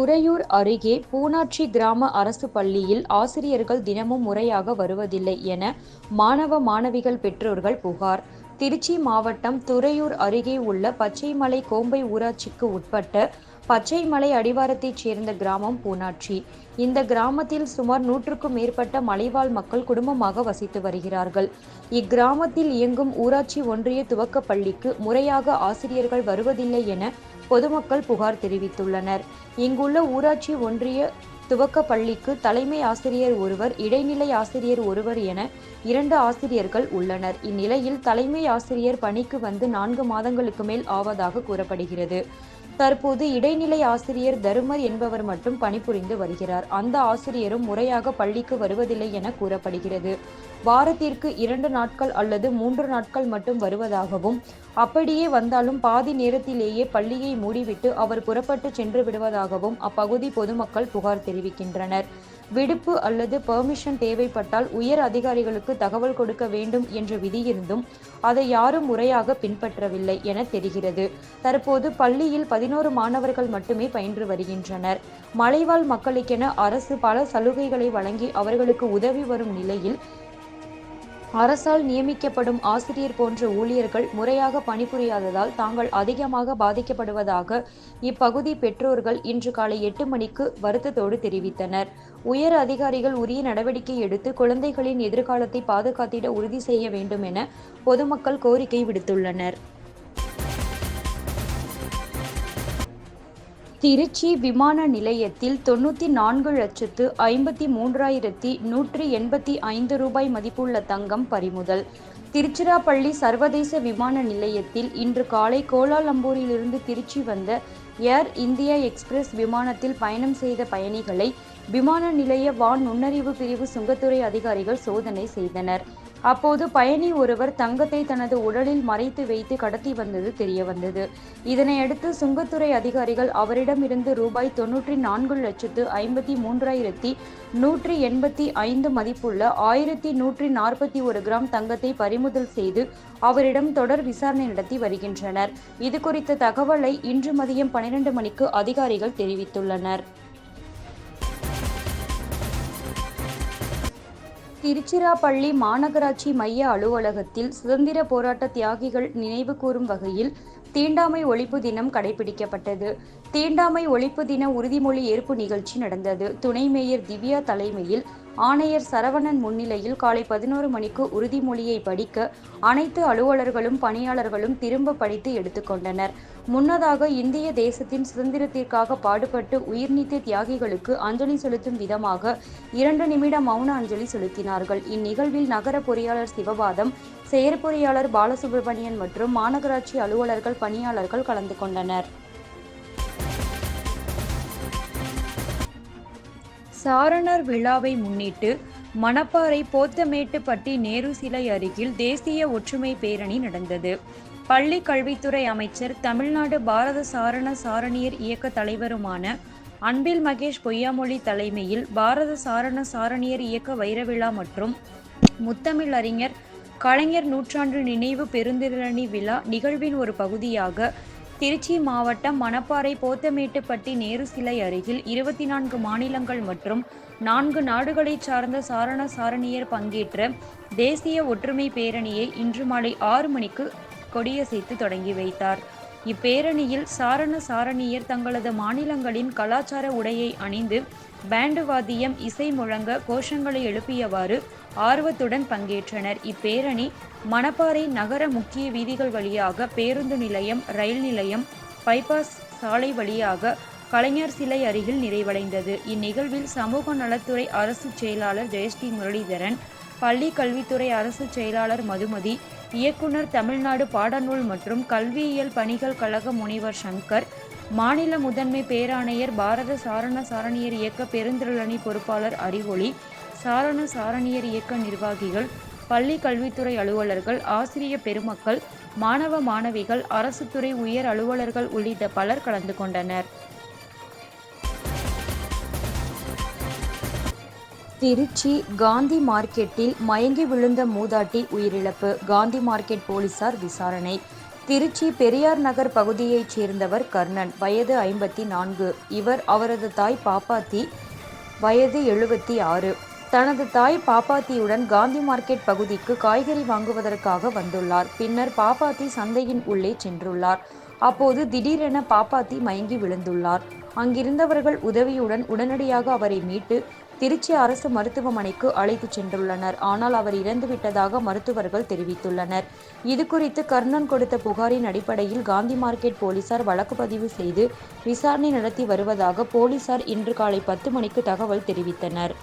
துறையூர் அருகே பூனாட்சி கிராம அரசு பள்ளியில் ஆசிரியர்கள் தினமும் முறையாக வருவதில்லை என மாணவ மாணவிகள் பெற்றோர்கள் புகார். திருச்சி மாவட்டம் துறையூர் அருகே உள்ள பச்சைமலை கோம்பை ஊராட்சிக்கு உட்பட்ட பச்சைமலை அடிவாரத்தைச் சேர்ந்த கிராமம் பூனாட்சி. இந்த கிராமத்தில் சுமார் நூற்றுக்கும் மேற்பட்ட மலைவாழ் மக்கள் குடும்பமாக வசித்து வருகிறார்கள். இக்கிராமத்தில் இயங்கும் ஊராட்சி ஒன்றிய துவக்க பள்ளிக்கு முறையாக ஆசிரியர்கள் வருவதில்லை என பொதுமக்கள் புகார் தெரிவித்துள்ளனர். இங்குள்ள ஊராட்சி ஒன்றிய துவக்க பள்ளிக்கு தலைமை ஆசிரியர் ஒருவர் இடைநிலை ஆசிரியர் ஒருவர் என இரண்டு ஆசிரியர்கள் உள்ளனர். இந்நிலையில் தலைமை ஆசிரியர் பணிக்கு வந்து நான்கு மாதங்களுக்கு மேல் ஆவதாக கூறப்படுகிறது. தற்போது இடைநிலை ஆசிரியர் தருமர் என்பவர் மட்டும் பணிபுரிந்து வருகிறார். அந்த ஆசிரியரும் முறையாக பள்ளிக்கு வருவதில்லை என கூறப்படுகிறது. வாரத்திற்கு இரண்டு நாட்கள் அல்லது மூன்று நாட்கள் மட்டும் வருவதாகவும் அப்படியே வந்தாலும் பாதி நேரத்திலேயே பள்ளியை மூடிவிட்டு அவர் புறப்பட்டு சென்று விடுவதாகவும் அப்பகுதி பொதுமக்கள் புகார் தெரிவிக்கின்றனர். விடுப்பு அல்லது பெர்மிஷன் தேவைப்பட்டால் உயர் அதிகாரிகளுக்கு தகவல் கொடுக்க வேண்டும் என்ற விதியிருந்தும் அதை யாரும் முறையாக பின்பற்றவில்லை என தெரிகிறது. தற்போது பள்ளியில் பதினோரு மாணவர்கள் மட்டுமே பயின்று வருகின்றனர். மலைவாழ் மக்களுக்கென அரசு பல சலுகைகளை வழங்கி அவர்களுக்கு உதவி வரும் நிலையில் அரசால் நியமிக்கப்படும் ஆசிரியர் போன்ற ஊழியர்கள் முறையாக பணிபுரியாததால் தாங்கள் அதிகமாக பாதிக்கப்படுவதாக இப்பகுதி பெற்றோர்கள் இன்று காலை எட்டு மணிக்கு வருத்தத்தோடு தெரிவித்தனர். உயர் அதிகாரிகள் உரிய நடவடிக்கை எடுத்து குழந்தைகளின் எதிர்காலத்தை பாதுகாத்திட உறுதி செய்ய வேண்டும் என பொதுமக்கள் கோரிக்கை விடுத்துள்ளனர். திருச்சி விமான நிலையத்தில் தொண்ணூற்றி நான்கு லட்சத்து ஐம்பத்தி மூன்றாயிரத்தி நூற்றி எண்பத்தி ஐந்து ரூபாய் மதிப்புள்ள தங்கம் பறிமுதல். திருச்சிராப்பள்ளி சர்வதேச விமான நிலையத்தில் இன்று காலை கோலாலம்பூரிலிருந்து திருச்சி வந்த ஏர் இந்தியா எக்ஸ்பிரஸ் விமானத்தில் பயணம் செய்த பயணிகளை விமான நிலைய வான் நுண்ணறிவு பிரிவு சுங்கத்துறை அதிகாரிகள் சோதனை செய்தனர். அப்போது பயணி ஒருவர் தங்கத்தை தனது உடலில் மறைத்து வைத்து கடத்தி வந்தது தெரியவந்தது இதனையடுத்து சுங்கத்துறை அதிகாரிகள் அவரிடமிருந்து ரூபாய் தொன்னூற்றி நான்கு லட்சத்து ஐம்பத்தி மூன்றாயிரத்தி நூற்றி எண்பத்தி ஐந்து மதிப்புள்ள ஆயிரத்தி நூற்றி நாற்பத்தி ஒரு கிராம் தங்கத்தை பறிமுதல் செய்து அவரிடம் தொடர் விசாரணை நடத்தி வருகின்றனர். இது குறித்த தகவலை இன்று மதியம் பனிரெண்டு மணிக்கு அதிகாரிகள் தெரிவித்துள்ளனர். திருச்சிராப்பள்ளி மாநகராட்சி மைய அலுவலகத்தில் சுதந்திர போராட்ட தியாகிகள் நினைவு கூறும் வகையில் தீண்டாமை ஒழிப்பு தினம் கடைபிடிக்கப்பட்டது. தீண்டாமை ஒழிப்பு தின உறுதிமொழி ஏற்பு நிகழ்ச்சி நடந்தது. துணை மேயர் திவ்யா தலைமையில் ஆணையர் சரவணன் முன்னிலையில் காலை பதினோரு மணிக்கு உறுதிமொழியை படிக்க அனைத்து அலுவலர்களும் பணியாளர்களும் திரும்ப படித்து எடுத்துக்கொண்டனர் முன்னதாக இந்திய தேசத்தின் சுதந்திரத்திற்காக பாடுபட்டு உயிர்நீத்த தியாகிகளுக்கு அஞ்சலி செலுத்தும் விதமாக இரண்டு நிமிட மௌன அஞ்சலி செலுத்தினார்கள். இந்நிகழ்வில் நகர பொறியாளர் சிவபாதம் செயற்பொறியாளர் பாலசுப்ரமணியன் மற்றும் மாநகராட்சி அலுவலர்கள் பணியாளர்கள் கலந்து கொண்டனர். சாரணர் விழாவை முன்னிட்டு மணப்பாறை போத்தமேட்டுப்பட்டி நேரு சிலை அருகில் தேசிய ஒற்றுமை பேரணி நடந்தது. பள்ளி கல்வித்துறை அமைச்சர் தமிழ்நாடு பாரத சாரண சாரணியர் இயக்க தலைவருமான அன்பில் மகேஷ் பொய்யாமொழி தலைமையில் பாரத சாரண சாரணியர் இயக்க வைரவிழா மற்றும் முத்தமிழ் அறிஞர் கலைஞர் நூற்றாண்டு நினைவு பெருந்திரணி விழா நிகழ்வின் ஒரு பகுதியாக திருச்சி மாவட்டம் மணப்பாறை போத்தமேட்டுப்பட்டி நேரு சிலை அருகில் இருபத்தி நான்கு மாநிலங்கள் மற்றும் நான்கு நாடுகளைச் சார்ந்த சாரண சாரணியர் பங்கேற்ற தேசிய ஒற்றுமை பேரணியை இன்று மாலை ஆறு மணிக்கு கொடியசைத்து தொடங்கி வைத்தார். இப்பேரணியில் சாரண சாரணியர் தங்களது மாநிலங்களின் கலாச்சார உடையை அணிந்து பேண்டு வாத்தியம் இசை முழங்க கோஷங்களை எழுப்பியவாறு ஆர்வத்துடன் பங்கேற்றனர். இப்பேரணி மணப்பாறை நகர முக்கிய வீதிகள் வழியாக பேருந்து நிலையம் ரயில் நிலையம் பைபாஸ் சாலை வழியாக கலைஞர் சிலை அருகில் நிறைவடைந்தது. இந்நிகழ்வில் சமூக நலத்துறை அரசு செயலாளர் ஜெயஸ்ரீ முரளிதரன் பள்ளி கல்வித்துறை அரசு செயலாளர் மதுமதி இயக்குனர் தமிழ்நாடு பாடநூல் மற்றும் கல்வியியல் பணிகள் கழக முனைவர் சங்கர் மாநில முதன்மை பேராணையர் பாரத சாரண சாரணியர் இயக்க பெருந்திரளணி பொறுப்பாளர் அறிவொளி சாரண சாரணியர் இயக்க நிர்வாகிகள் பள்ளி கல்வித்துறை அலுவலர்கள் ஆசிரிய பெருமக்கள் மாணவ மாணவிகள் அரசு துறை உயர் அலுவலர்கள் உள்ளிட்ட பலர் கலந்து கொண்டனர். திருச்சி காந்தி மார்க்கெட்டில் மயங்கி விழுந்த மூதாட்டி உயிரிழப்பு. காந்தி மார்க்கெட் போலீசார் விசாரணை. திருச்சி பெரியார் நகர் பகுதியைச் சேர்ந்தவர் கர்ணன் வயது ஐம்பத்தி நான்கு. இவர் அவரது தாய் பாப்பாத்தி வயது எழுபத்தி ஆறு. தனது தாய் பாப்பாத்தியுடன் காந்தி மார்க்கெட் பகுதிக்கு காய்கறி வாங்குவதற்காக வந்துள்ளார். பின்னர் பாப்பாத்தி சந்தையின் உள்ளே சென்றுள்ளார். அப்போது திடீரென பாப்பாத்தி மயங்கி விழுந்துள்ளார். அங்கிருந்தவர்கள் உதவியுடன் உடனடியாக அவரை மீட்டு திருச்சி அரசு மருத்துவமனைக்கு அழைத்துச் சென்றுள்ளனர். ஆனால் அவர் இறந்துவிட்டதாக மருத்துவர்கள் தெரிவித்துள்ளனர். இதுகுறித்து கர்ணன் கொடுத்த புகாரின் அடிப்படையில் காந்தி மார்க்கெட் போலீசார் வழக்கு பதிவு செய்து விசாரணை நடத்தி வருவதாக போலீசார் இன்று காலை பத்து மணிக்கு தகவல் தெரிவித்தனர்.